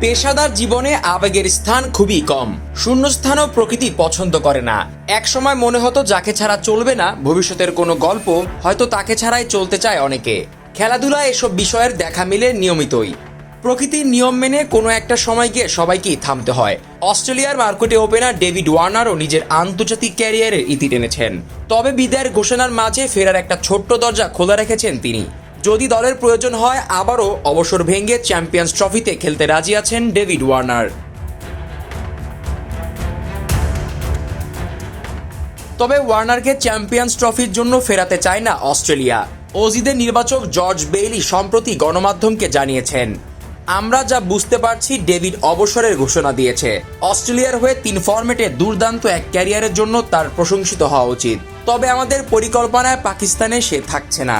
পেশাদার জীবনে আবেগের স্থান খুবই কম। শূন্যস্থানও প্রকৃতি পছন্দ করে না। একসময় মনে হতো যাকে ছাড়া চলবে না, ভবিষ্যতের কোনো গল্প হয়তো তাকে ছাড়াই চলতে চায় অনেকে। খেলাধুলা এসব বিষয়ের দেখা মিলে নিয়মিতই। প্রকৃতির নিয়ম মেনে কোনো একটা সময় গিয়ে সবাইকেই থামতে হয়। অস্ট্রেলিয়ার মার্কেটে ওপেনার ডেভিড ওয়ার্নারও নিজের আন্তর্জাতিক ক্যারিয়ারের ইতি টেনেছেন। তবে বিদায়ের ঘোষণার মাঝে ফেরার একটা ছোট্ট দরজা খোলা রেখেছেন তিনি। যদি দলের প্রয়োজন হয়, আবারও অবসর ভেঙে চ্যাম্পিয়ন্স ট্রফিতে খেলতে রাজি আছেন ডেভিড ওয়ার্নার। তবে ওয়ার্নারকে চ্যাম্পিয়ন্স ট্রফির জন্য ফেরাতে চায় না অস্ট্রেলিয়া। অজিদের নির্বাচক জর্জ বেইলি সম্প্রতি গণমাধ্যমকে জানিয়েছেন, আমরা যা বুঝতে পারছি, ডেভিড অবসরের ঘোষণা দিয়েছে। অস্ট্রেলিয়ার হয়ে তিন ফরম্যাটে দুর্দান্ত এক ক্যারিয়ারের জন্য তার প্রশংসিত হওয়া উচিত। তবে আমাদের পরিকল্পনায় পাকিস্তানে সে থাকছে না।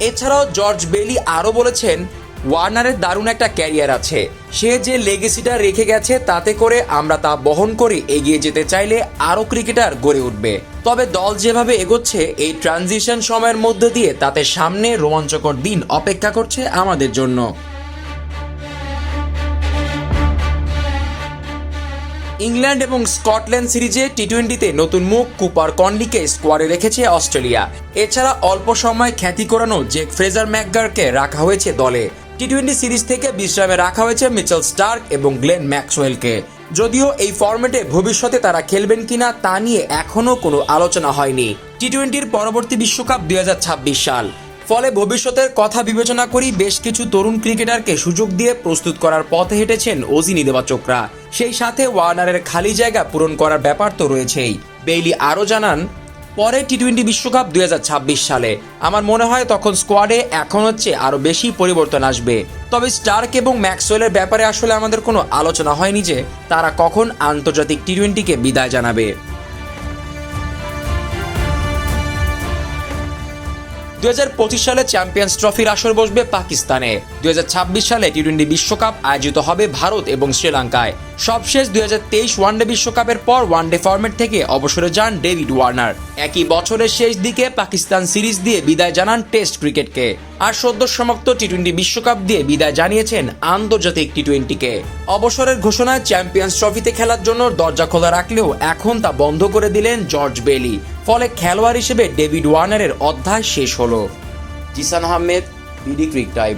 এছাড়াও জর্জ বেলি আরও বলেছেন, ওয়ার্নারের দারুণ একটা ক্যারিয়ার আছে। সে যে লেগেসিটা রেখে গেছে, তাতে করে আমরা তা বহন করে এগিয়ে যেতে চাইলে আরও ক্রিকেটার গড়ে উঠবে। তবে দল যেভাবে এগোচ্ছে, এই ট্রানজিশন সময়ের মধ্যে দিয়ে তাতে সামনে রোমাঞ্চকর দিন অপেক্ষা করছে আমাদের জন্য। ইংল্যান্ড এবং স্কটল্যান্ড সিরিজে টি টোয়েন্টিতে নতুন মুখ কুপার কন্ডিকে স্কোয়াডে রেখেছে অস্ট্রেলিয়া। এছাড়া অল্প সময় খ্যাতি করানো জেক ফ্রেজার ম্যাকগারকে রাখা হয়েছে দলে। টি টোয়েন্টি সিরিজ থেকে বিশ্রামে রাখা হয়েছে মিচেল স্টার্ক এবং গ্লেন ম্যাক্সওয়েলকে। যদিও এই ফরম্যাটে ভবিষ্যতে তারা খেলবেন কিনা তা নিয়ে এখনও কোনো আলোচনা হয়নি। টি টোয়েন্টির পরবর্তী বিশ্বকাপ দুই হাজার ছাব্বিশ সাল। ফলে ভবিষ্যতের কথা বিবেচনা করি বেশ কিছু তরুণ ক্রিকেটারকে সুযোগ দিয়ে প্রস্তুত করার পথে হেঁটেছেন অজি নির্বাচকরা সেই সাথে ওয়ার্নারের খালি জায়গা পূরণ করার ব্যাপার তো রয়েছেই। বেইলি আরও জানান, পরে টি টোয়েন্টি বিশ্বকাপ দুই হাজার ছাব্বিশ সালে। আমার মনে হয় তখন স্কোয়াডে এখন হচ্ছে আরও বেশি পরিবর্তন আসবে। তবে স্টার্ক এবং ম্যাক্সওয়েলের ব্যাপারে আসলে আমাদের কোনো আলোচনা হয়নি যে তারা কখন আন্তর্জাতিক টি টোয়েন্টিকে বিদায় জানাবে। দুই সালে চ্যাম্পিয়ন্স ট্রফির আসর বসবে পাকিস্তানে। দুই হাজার ছাব্বিশ সালে টি টোয়েন্টি বিশ্বকাপ আয়োজিত হবে ভারত এবং শ্রীলঙ্কায়। সবশেষ তেইশ ওয়ানডে বিশ্বকাপের পর ওয়ানডে ফরম্যাট থেকে অবসরে যান ডেভিড ওয়ার্নার। একই বছরের শেষ দিকে পাকিস্তান সিরিজ দিয়ে বিদায় জানান টেস্ট ক্রিকেটকে। আর সদ্য সমাপ্ত টি টোয়েন্টি বিশ্বকাপ দিয়ে বিদায় জানিয়েছেন আন্তর্জাতিক টি টোয়েন্টিকে অবসরের ঘোষণায় চ্যাম্পিয়ন্স ট্রফিতে খেলার জন্য দরজা খোলা রাখলেও এখন তা বন্ধ করে দিলেন জর্জ বেলি। ফলে খেলোয়াড় হিসেবে ডেভিড ওয়ার্নারের অধ্যায় শেষ হলো। Zishan Ahmed, BD cric time.